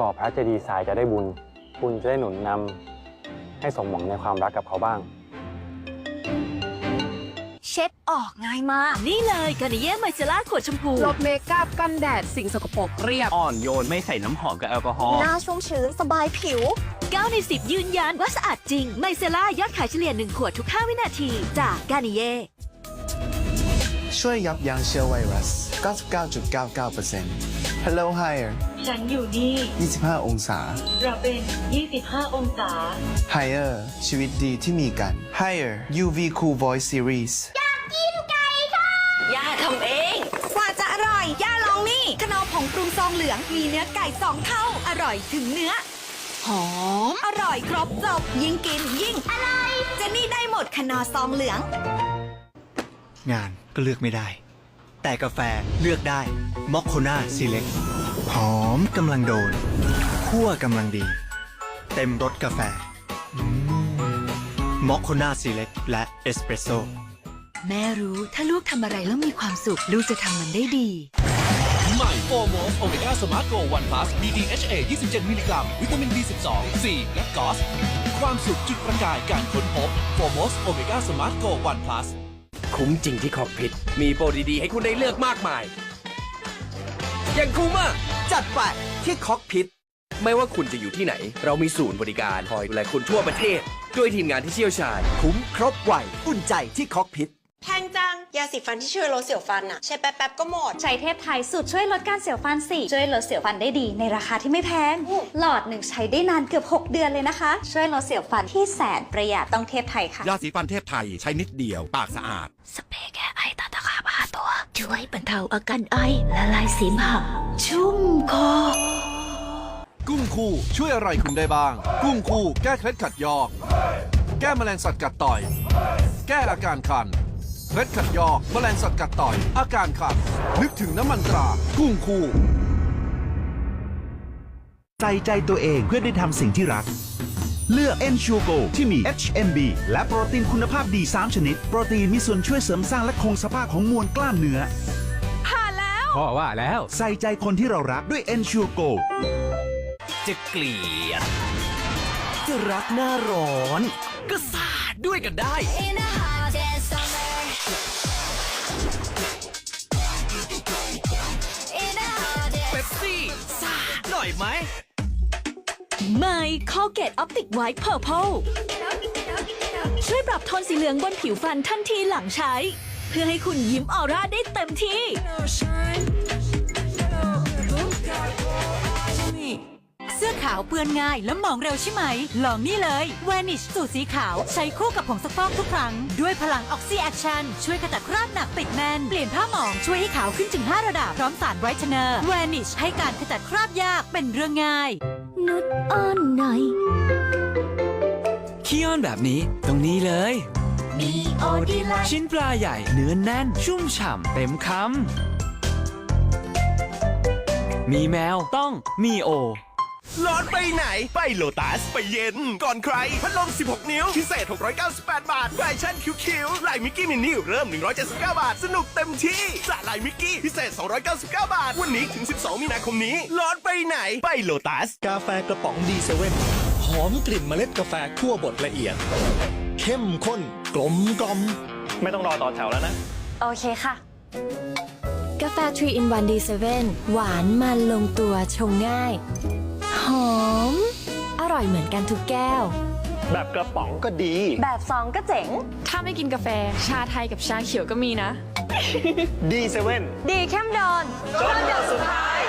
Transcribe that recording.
ก่อพระเจดีย์ทรายจะได้บุญ คุณจะได้หนุนนำให้สมหวังในความรักกับเขาบ้าง เช็ดออกง่ายมาก นี่เลยกานิเย่ไมเซล่าขวดชมพู ลบเมคอัพกันแดดสิ่งสกปรกเรียบ อ่อนโยนไม่ใส่น้ำหอมกับแอลกอฮอล์ หน้าชุ่มชื้นสบายผิว 9 ใน 10 ยืนยันว่าสะอาดจริงไมเซล่ายอดขายเฉลี่ย 1 ขวดทุก 5 วินาที จากกานิเย่ ช่วยยับยั้งเชื้อไวรัส 99.99% Hello Higher ฉันอยู่นี่ 25 องศา เราเป็น 25 องศา Higher ชีวิตดีที่มีกัน Higher UV Cool Voice Series ย่าทำเอง กว่าจะอร่อย ย่าลองนี่ขนมผงปรุงซองเหลือง มีเนื้อไก่สองเท่า อร่อยถึงเนื้อ หอม อร่อยครบจบ ยิ่งกินยิ่ง อร่อย เจนนี่ได้หมดขนอซองเหลือง งานก็เลือกไม่ได้ แต่กาแฟเลือกได้มอคโคนาซีเล็กหอมกำลังโดนคั่วกำลังดี เต็มรสกาแฟมอคโคนาซีเล็กและเอสเปรสโซ่แม่รู้ถ้าลูกทำอะไรแล้วมีความสุข ลูกจะทำมันได้ดีใหม่โฟโมสโอเมก้าสมาร์ทโกวันพลัส BDHA 27 มิลลิกรัม วิตามิน B12 C และกอส ความสุขจุดประกายการค้นพบโฟโมสโอเมก้าสมาร์ทโกวันพลัส คุ้มจริงที่คอกพิษมีโปรดีๆ ให้คุณได้เลือกมากมาย อย่างคุ้มอะ จัดไปที่คอกพิษไม่ว่าคุณจะอยู่ที่ไหน เรามีศูนย์บริการคอยดูแลคุณทั่วประเทศ ด้วยทีมงานที่เชี่ยวชาญ คุ้มครบไวอุ่นใจที่คอกพิษ แพงจัง ยาสีฟันที่ช่วยลดเสียวฟันอะใช้แป๊บๆก็หมด ใช้เทพไทยสูตรช่วยลดการเสียวฟันสิช่วยลดเสียวฟันได้ดีในราคาที่ไม่แพงหลอดหนึ่งใช้ได้นานเกือบ 6 เดือนเลยนะคะ ช่วยลดเสียวฟันที่แสนประหยัดต้องเทพไทยค่ะ ยาสีฟันเทพไทยใช้นิดเดียวปากสะอาด สเปรย์แก้ไอตาตะขาบห้าตัว ช่วยบรรเทาอาการไอละลายเสมหะชุ่มคอ กุ้งคู่ช่วยอะไรคุณได้บ้าง กุ้งคู่แก้เคล็ดขัดยอก แก้แมลงสัตว์กัดต่อย แก้อาการคัน เคล็ดขัดยอกแมลงสัตว์กัดต่อย อาการคันนึกถึงน้ำมันตรา กุ้งคู่ใส่ใจตัวเองเพื่อได้ทำสิ่งที่รัก เลือก e n s u r e Go ที่มี HMB และโปรตีนคุณภาพดี 3 ชนิด โปรตีนมีส่วนช่วยเสริมสร้างและคงสภาพของมวลกล้ามเนื้อพ่อว่าแล้ว ใส่ใจคนที่เรารักด้วย e n s u r e Go จะเกลียด จะรักหน้าร้อน ก็สาดด้วยกันได้ เป๊ปซี่สาหน่อยไหม ไม่คอเกตออปติกไวท์เพอร์เพลช่วยปรับโทนสีเหลืองบนผิวฟันทันทีหลังใช้ เพื่อให้คุณยิ้มออร่าได้เต็มที่ ขาวเปื้อนง่าย แล้วมองเร็วใช่ไหม ลองนี่เลย Vanish สูตรสีขาว ใช้คู่กับผงซักฟอกทุกครั้ง ด้วยพลังออกซิแอคชั่นช่วยขจัดคราบหนักติดแน่น เปลี่ยนผ้าหมองช่วยให้ขาวขึ้นถึง 5 ระดับ พร้อมสารไวท์เทนเนอร์ Vanish ให้การขจัดคราบยากเป็นเรื่องง่าย นุดอ้อนหน่อย ขี้อ้อนแบบนี้ตรงนี้เลย มีโอดีไลชิ้นปลาใหญ่เนื้อแน่น ชุ่มฉ่ำเต็มคำมีแมวต้องมีโอ ร้อนไปไหน ไปโลตัส ไปเย็น ก่อนใคร พัดลม 16 นิ้ว พิเศษ 698 บาท แฟชั่นคิ้วๆลายมิกกี้มินนี่เริ่ม 179 บาท สนุกเต็มที่สระลายมิกกี้ พิเศษ 299 บาท วันนี้ถึง 12 มีนาคมนี้ ร้อนไปไหน ไปโลตัส กาแฟกระป๋องดีเซเว่นหอมกลิ่นเมล็ดกาแฟคั่วบดละเอียด เข้มข้น กลมกล่อม ไม่ต้องรอต่อแถวแล้วนะ โอเคค่ะ กาแฟ 3 in 1 D7 หวานมันลงตัวชงง่ายหอ ม อร่อยเหมือนกันทุกแก้ว แบบกระป๋องก็ดี แบบซองก็เจ๋ง ถ้าไม่กินกาแฟ ชาไทยกับชาเขียวก็มีนะ ดีเซเว่นดีเข้มโดนจนหยดสุดท้าย